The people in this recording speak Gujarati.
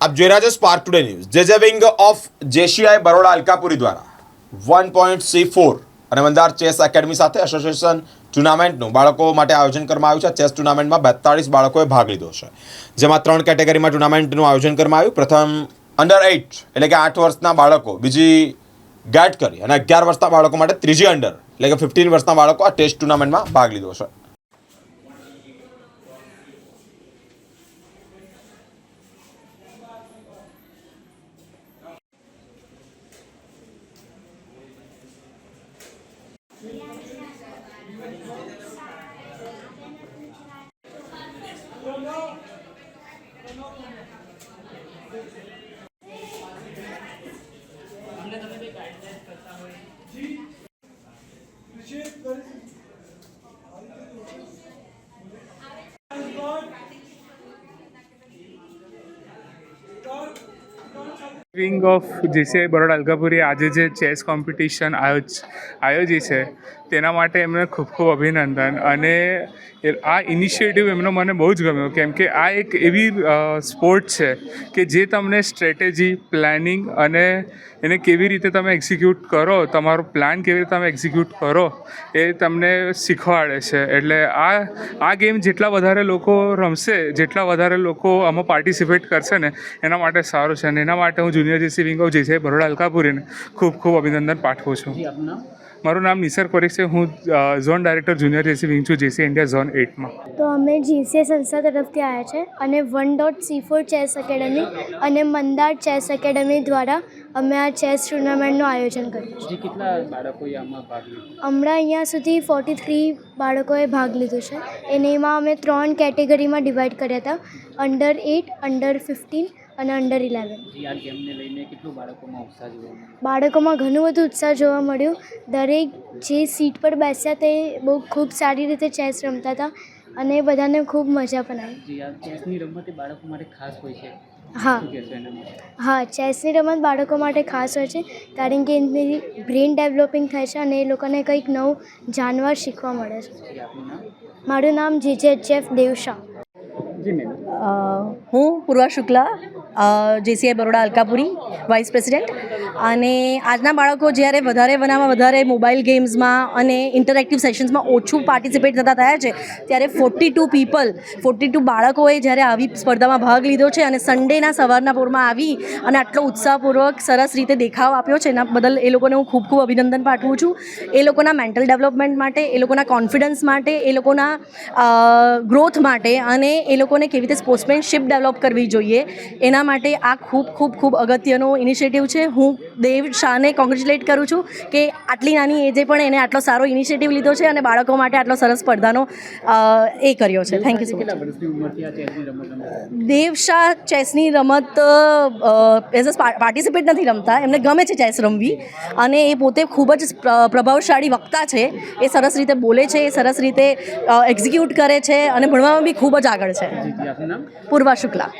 આપ જોઈ રહ્યા છો spark today news J J wing of JCI Baroda Alkapuri દ્વારા વન પોઈન્ટ સી ફોર અને મંદાર ચેસ એકેડમી સાથે એસોસિએશન ટુર્નામેન્ટનું બાળકો માટે આયોજન કરવામાં આવ્યું છે. ચેસ ટુર્નામેન્ટમાં બેતાળીસ બાળકોએ ભાગ લીધો છે. જેમાં ત્રણ કેટેગરીમાં ટુર્નામેન્ટનું આયોજન કરવામાં આવ્યું. પ્રથમ અંડર એઇટ એટલે કે આઠ વર્ષના બાળકો, બીજી ગેટ કરી અને અગિયાર વર્ષના બાળકો માટે ત્રીજી અંડર એટલે કે ફિફ્ટીન વર્ષના બાળકો આ ટેસ્ટ ટુર્નામેન્ટમાં ભાગ લીધો છે. અમને તમે કઈ ગાઈડલાઈન કરતા હોય જી નિશ્ચિત કરી wing of JCI Baroda Alkapuri આજે જે ચેસ કોમ્પિટિશન આયોજ, આયોજી છે, તેના માટે એમને ખૂબ ખૂબ અભિનંદન. અને આ ઇનિશિયેટિવ એમનો મને બહુ જ ગમ્યો, કેમ કે આ એક એવી સ્પોર્ટ છે કે જે તમને સ્ટ્રેટેજી પ્લાનિંગ અને એને કેવી રીતે તમે એક્ઝિક્યુટ કરો, તમારો પ્લાન કેવી રીતે તમે એક્ઝિક્યુટ કરો, એ તમને શીખવાડે છે. એટલે આ આ ગેમ જેટલા વધારે લોકો રમશે, જેટલા વધારે લોકો આમાં પાર્ટિસિપેટ કરશે ને, એના માટે સારું છે. અને એના માટે હું જુનિયર જેસી વિંગ ઓફ છે બરોડા અલકાપુરીને ખૂબ ખૂબ અભિનંદન પાઠવું છું. જી મારું નામ નિસર પરીખ છે. હું zone director junior JC wing છું જેસી ઇન્ડિયા ઝોન એટમાં તો અમે જીસીએ સંસ્થા તરફથી આવ્યા છે અને one dot C four chess academy અને મંદાર ચેસ એકેડમી દ્વારા અમે આ ચેસ ટુર્નામેન્ટનું આયોજન કર્યું છે. જી કેટલા બાળકોએ આમાં ભાગ લીધો? હમણાં અહીંયા સુધી ફોર્ટી થ્રી બાળકોએ ભાગ લીધો છે. અને એમાં અમે ત્રણ કેટેગરીમાં ડિવાઈડ કર્યા હતા. અંડર એટ અંડર ફિફ્ટીન અને અંડર ઇલેવન આ ગેમને લઈને કેટલું બાળકોમાં ઉત્સાહ જોવા મળ્યો? બાળકોમાં ઘણું બધું ઉત્સાહ જોવા મળ્યું. દરેક જે સીટ પર બેસ્યા તે બહુ ખૂબ સારી રીતે ચેસ રમતા હતા અને બધાને ખૂબ મજા પણ આવી. ચેસની રમત એ બાળકો માટે ખાસ હોય છે. હા. હા ચેસની રમત બાળકો માટે ખાસ હોય છે કારણ કે એની બ્રેન ડેવલપિંગ થાય છે અને એ લોકોને કંઈક નવું જાણવા શીખવા મળે છે. મારું નામ જીજે જેફ દેવશા જી મેમ હું Purva Shukla JCI Baroda Alkapuri vice president અને આજના બાળકો જ્યારે વધારે બનાવવા વધારે મોબાઈલ ગેમ્સમાં અને ઇન્ટરેક્ટિવ સેશન્સમાં ઓછું પાર્ટિસિપેટ થતા થયા છે, ત્યારે forty two people forty two બાળકોએ જ્યારે આવી સ્પર્ધામાં ભાગ લીધો છે અને સન્ડેના સવારના પોરમાં આવી અને આટલો ઉત્સાહપૂર્વક સરસ રીતે દેખાવ આપ્યો છે, એના બદલ એ લોકોને હું ખૂબ ખૂબ અભિનંદન પાઠવું છું. એ લોકોના મેન્ટલ ડેવલપમેન્ટ માટે, એ લોકોના કોન્ફિડન્સ માટે, એ લોકોના ગ્રોથ માટે અને એ લોકોને કેવી રીતે સ્પોર્ટ્સમેનશીપ ડેવલપ કરવી જોઈએ, એના માટે આ ખૂબ ખૂબ ખૂબ અગત્યનો ઇનિશિયેટિવ છે. હું દેવ શાહને કોંગ્રેચ્યુલેટ કરું છું કે આટલી નાની એજે પણ એને આટલો સારો ઇનિશિયેટિવ લીધો છે અને બાળકો માટે આટલો સરસ સ્પર્ધાનો એ કર્યો છે. Thank you so much Dev Shah ચેસની રમત એઝ અ પાર્ટિસિપેટ નથી રમતા. એમને ગમે છે ચેસ રમવી. અને એ પોતે ખૂબ જ પ્રભાવશાળી વક્તા છે. એ સરસ રીતે બોલે છે, એ સરસ રીતે એક્ઝિક્યુટ કરે છે અને ભણવામાં બી ખૂબ જ આગળ છે. પૂર્વા શુક્લા.